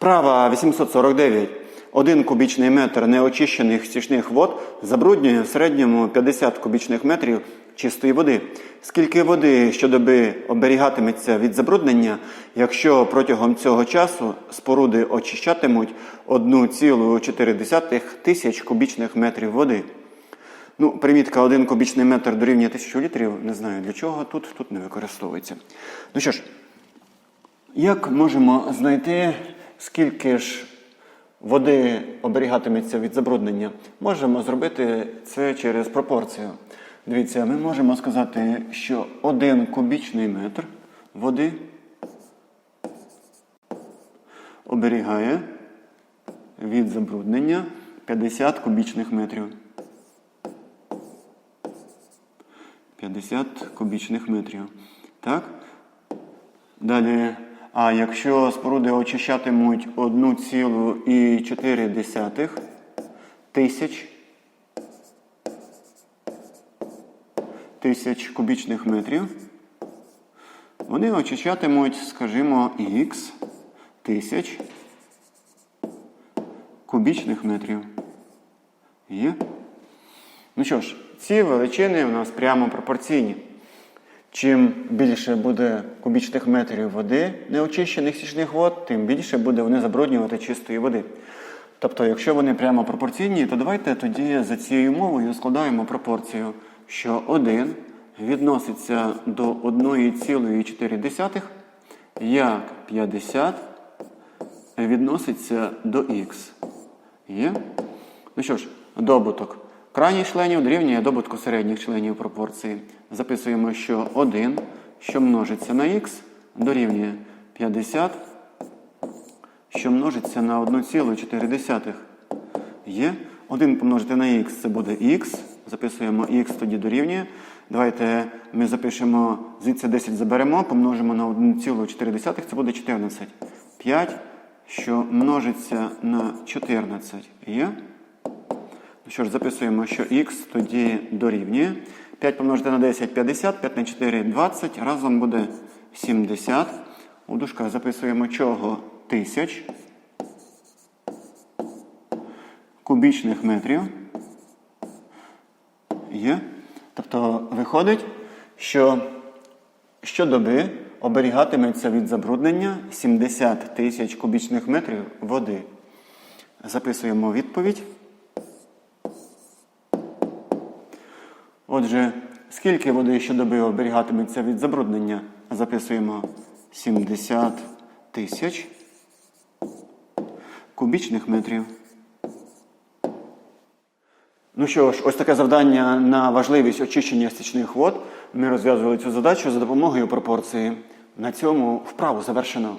Вправа 849. Один кубічний метр неочищених стічних вод забруднює в середньому 50 кубічних метрів чистої води. Скільки води щодоби оберігатиметься від забруднення, якщо протягом цього часу споруди очищатимуть 1,4 тисяч кубічних метрів води? Ну, примітка 1 кубічний метр дорівнює 1000 літрів. Не знаю для чого тут, тут не використовується. Ну що ж, як можемо знайти, скільки ж води оберігатиметься від забруднення? Можемо зробити це через пропорцію. Дивіться, ми можемо сказати, що 1 кубічний метр води оберігає від забруднення 50 кубічних метрів. 50 кубічних метрів. Так? Далі, а якщо споруди очищатимуть 1,4 тисяч тисяч кубічних метрів, вони очищатимуть, скажімо, х тисяч кубічних метрів. Є? Ну що ж, ці величини у нас прямо пропорційні. Чим більше буде кубічних метрів води неочищених стічних вод, тим більше буде вони забруднювати чистої води. Тобто, якщо вони прямо пропорційні, то давайте тоді за цією мовою складаємо пропорцію, що 1 відноситься до 1,4, як 50 відноситься до х. Є? Ну що ж, добуток крайніх членів дорівнює добутку середніх членів пропорції. Записуємо, що 1, що множиться на х, дорівнює 50, що множиться на 1,4. Є. 1 помножити на х це буде х. Записуємо х тоді дорівнює. Давайте ми запишемо, звідси 10 заберемо, помножимо на 1,4, це буде 14. 5, що множиться на 14. Є. Що ж, записуємо, що х тоді дорівнює. 5 помножити на 10 50, 5 на 4 20. Разом буде 70. У дужках записуємо чого? Тисяч кубічних метрів. Є. Тобто виходить, що щодоби оберігатиметься від забруднення 70 тисяч кубічних метрів води. Записуємо відповідь. Отже, скільки води щодоби оберігатиметься від забруднення? Записуємо 70 тисяч кубічних метрів. Ну що ж, ось таке завдання на важливість очищення стічних вод. Ми розв'язували цю задачу за допомогою пропорції. На цьому вправу завершено.